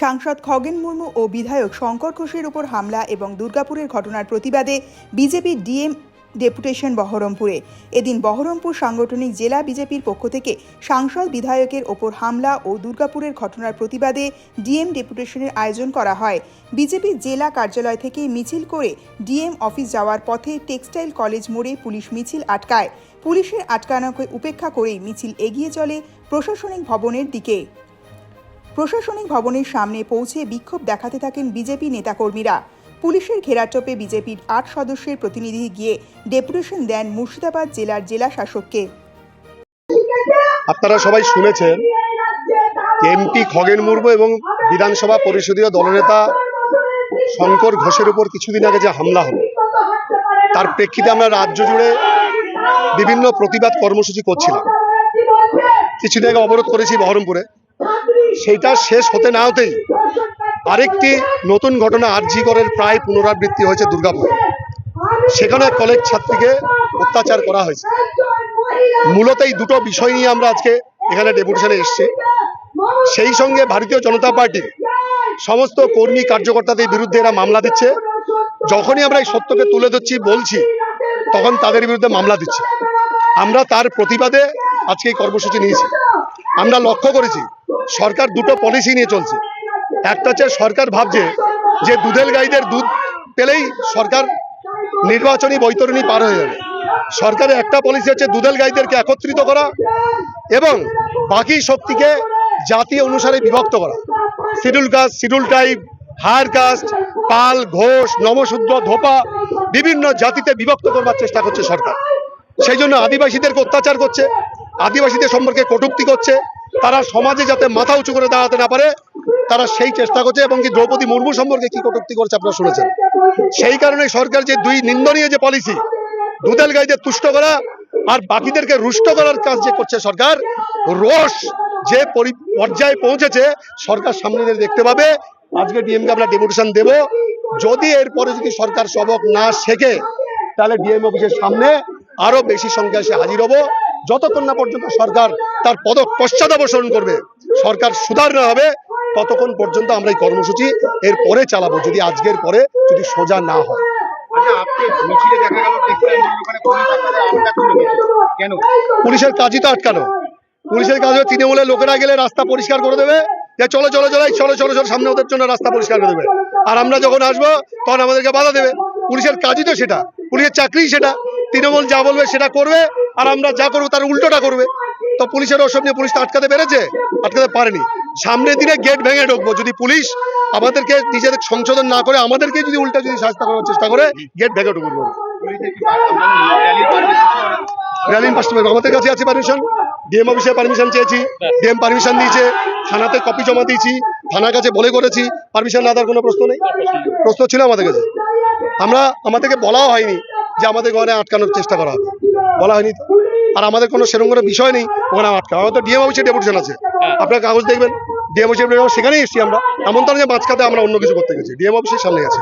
সাংসদ খগেন মুর্মু ও বিধায়ক শঙ্কর ঘোষের উপর হামলা এবং দুর্গাপুরের ঘটনার প্রতিবাদে বিজেপির ডিএম ডেপুটেশন বহরমপুরে। এদিন বহরমপুর সাংগঠনিক জেলা বিজেপির পক্ষ থেকে সাংসদ বিধায়কের ওপর হামলা ও দুর্গাপুরের ঘটনার প্রতিবাদে ডিএম ডেপুটেশনের আয়োজন করা হয়। বিজেপির জেলা কার্যালয় থেকে মিছিল করে ডিএম অফিস যাওয়ার পথে টেক্সটাইল কলেজ মোড়ে পুলিশ মিছিল আটকায়। পুলিশের আটকানোকে উপেক্ষা করেই মিছিল এগিয়ে চলে প্রশাসনিক ভবনের দিকে। প্রশাসনিক ভবনের সামনে পৌঁছে বিক্ষোভ দেখাতে থাকেন বিজেপি নেতাকর্মীরা। পুলিশের ঘেরাটোপে বিজেপির আট সদস্যের প্রতিনিধি গিয়ে ডেপুটেশন দেন মুর্শিদাবাদ জেলার জেলা শাসককে। আপনারা সবাই শুনেছেন এমপি খগেন মুর্মু এবং বিধানসভা পরিষদীয় দলনেতা শঙ্কর ঘোষের উপর কিছুদিন আগে যে হামলা হলো, তার প্রেক্ষিতে আমরা রাজ্য জুড়ে বিভিন্ন প্রতিবাদ কর্মসূচি করছিলাম। কিছুদিন আগে অবরোধ করেছি বহরমপুরে। সেইটা শেষ হতে না হতেই আরেকটি নতুন ঘটনা আরজি করের প্রায় পুনরাবৃত্তি হয়েছে দুর্গাপুর। সেখানে কলেজ ছাত্রীকে অত্যাচার করা হয়েছে। মূলত এই দুটো বিষয় নিয়ে আমরা আজকে এখানে ডেপুটেশনে এসেছি। সেই সঙ্গে ভারতীয় জনতা পার্টির সমস্ত কর্মী কার্যকর্তাদের বিরুদ্ধে এরা মামলা দিচ্ছে। যখনই আমরা এই সত্যকে তুলে ধরছি, বলছি, তখন তাদের বিরুদ্ধে মামলা দিচ্ছে। আমরা তার প্রতিবাদে আজকে এই কর্মসূচি নিয়েছি। আমরা লক্ষ্য করেছি সরকার দুটো পলিসি নিয়ে চলছে। একটা হচ্ছে সরকার ভাবছে যে দুধেল গাইদের দুধ পেলেই সরকার নির্বাচনী বৈতরণী পার হয়ে যাবে। সরকারের একটা পলিসি হচ্ছে দুধেল গাইদেরকে একত্রিত করা এবং বাকি শক্তিকে জাতি অনুসারে বিভক্ত করা। Schedule caste, schedule type higher caste, Pal, Ghosh Namasudra ধোপা বিভিন্ন জাতিতে বিভক্ত করবার চেষ্টা করছে সরকার। সেই জন্য আদিবাসীদেরকে অত্যাচার করছে, আদিবাসীদের সম্পর্কে কটূক্তি করছে তারা সমাজে যাতে মাথা উঁচু করে দাঁড়াতে না পারে, তারা সেই চেষ্টা করছে এবং কি দ্রৌপদী মুর্মু সম্পর্কে কি কটূক্তি করছে আপনারা শুনেছেন। সেই কারণে সরকার যে দুই নিন্দনীয় যে পলিসি দুধেল গাইদের তুষ্ট করা আর বাকিদেরকে রুষ্ট করার কাজ যে করছে সরকার রোষ যে পরি- পর্যায়ে পৌঁছেছে, সরকার সামনে দেখতে পাবে। আজকে ডিএমকে আমরা ডেপুটেশন দেব। যদি এরপরে যদি সরকার সবক না শেখে, তাহলে ডিএম অফিসের সামনে আরও বেশি সংখ্যায় সে হাজির হব। যতক্ষণ না পর্যন্ত সরকার তার পদ পশ্চাদাবসরণ করবে সরকার সুধার না হবে ততক্ষণ পর্যন্ত আমরা এই কর্মসূচি এর পরে চালাবো যদি আজকের পরে যদি সোজা না হয়। আচ্ছা পুলিশের কাজই তো আটকানো। পুলিশের কাজ তৃণমূলের লোকেরা গেলে রাস্তা পরিষ্কার করে দেবে যে চলো চলো চলো চলো চলো চলো সামনে ওদের জন্য রাস্তা পরিষ্কার করে দেবে। আর আমরা যখন আসব তখন আমাদেরকে বাধা দেবে। পুলিশের কাজই তো সেটা পুলিশের চাকরি সেটা। তৃণমূল যা বলবে সেটা করবে আর আমরা যা করব তার উল্টোটা করবে। তো পুলিশের ওসব নিয়ে পুলিশ আটকাতে পেরেছে? আটকাতে পারেনি। সামনের দিনে গেট ভেঙে ঢুকবো। যদি পুলিশ আমাদেরকে নিজেদের সংশোধন না করে আমাদেরকে যদি উল্টা যদি শাস্তা করার চেষ্টা করে, গেট ভেঙে ঢুকবো। র্যালিং পার্সোনাল আমাদের কাছে আছে পারমিশন ডিএম অফিসে পারমিশন চেয়েছি। ডিএম পারমিশন দিয়েছে। থানাতে কপি জমা দিয়েছি। থানার কাছে বলে করেছি। পারমিশন না দেওয়ার কোনো প্রশ্ন নেই। প্রশ্ন ছিল আমাদের কাছে। আমরা, আমাদেরকে বলাও হয়নি। যে আমাদের ওখানে আটকানোর চেষ্টা করা। হবে বলা হয়নি আর আমাদের কোনো সেরকম কোনো বিষয় নেই ওখানে আটকা। আমাদের ডিএম অফিসে ডেপুটেশন আছে। আপনার কাগজ দেখবেন। ডিএম অফিসে সেখানেই এসেছি আমরা। এমন তো যে মাঝখাতে আমরা অন্য কিছু করতে গেছি। ডিএম অফিসের সামনে আছে।